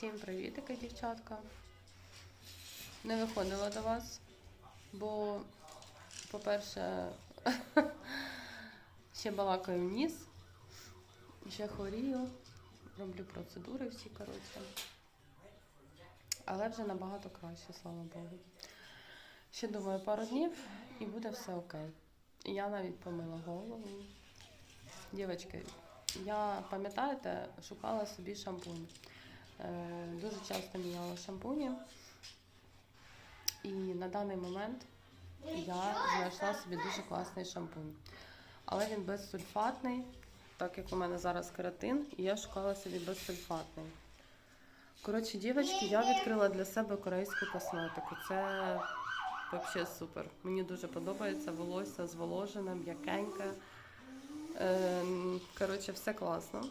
Всім привітики, дівчатка. Не виходила до вас, бо, по-перше, ще балакаю ніс, ще хворію, роблю процедури всі, коротше. Але вже набагато краще, слава Богу. Ще думаю, пару днів і буде все окей. Я навіть помила голову. Дівчатки, я пам'ятаєте, шукала собі шампунь. Е, Дуже часто міняла шампуні. І на даний момент я знайшла собі дуже класний шампунь. Але він безсульфатний, так як у мене зараз кератин, і я шукала собі безсульфатний. Коротше, дівчатки, я відкрила для себе корейську косметику. Це взагалі супер. Мені дуже подобається волосся зволожене, м'якеньке. Ем, Коротше, все класно.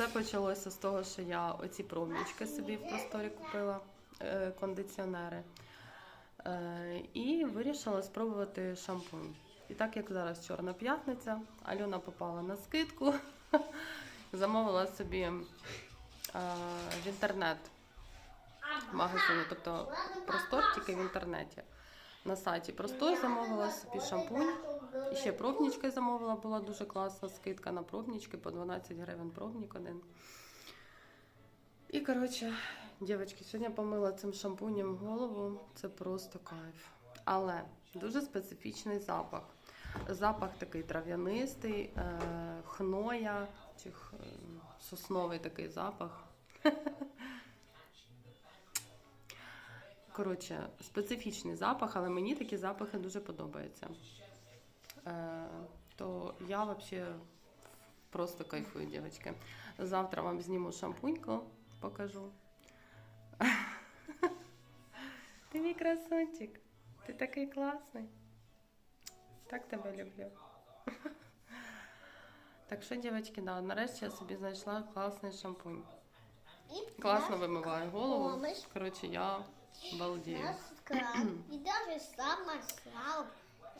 Все почалося з того, що я оці пробнички собі в просторі купила, е, кондиціонери. Е, І вирішила спробувати шампунь. І так як зараз Чорна п'ятниця, Альона попала на скидку, замовила собі е, в інтернет магазині, тобто простор тільки в інтернеті. На сайті Простор замовила собі шампунь. І ще пробнички замовила, була дуже класна скидка на пробнички по 12 гривень пробник один. І коротше, дівчатки, сьогодні помила цим шампунем голову. Це просто кайф. Але дуже специфічний запах. Запах такий трав'янистий, е, хноя, чи е, сосновий такий запах. Коротше, специфічний запах, але мені такі запахи дуже подобаються. Е, то я взагалі просто кайфую, дівчатки. Завтра вам зніму шампуньку, покажу. Ти мій красунчик, ти такий класний. Так тебе люблю. Так що, дівчатки, да, нарешті я собі знайшла класний шампунь. Класно вимиває голову. Коротше, я балдію. И даже сам маслал.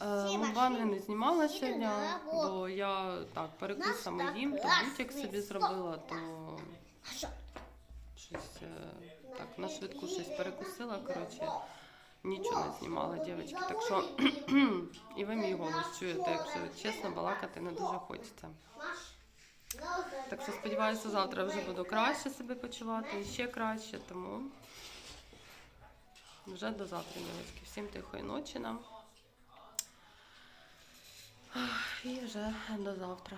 Е, Мукбанги не знімала сьогодні, бо я так перекусами їм, то бутик собі зробила, то щось е, так на швидку щось перекусила. Коротше, нічого не знімала, дівчатки. Так що і ви мій голос чуєте, якщо чесно балакати не дуже хочеться. Так що сподіваюся, завтра вже буду краще себе почувати і ще краще, тому вже до завтра, дівчатки. Всім тихої ночі нам. І вже до завтра.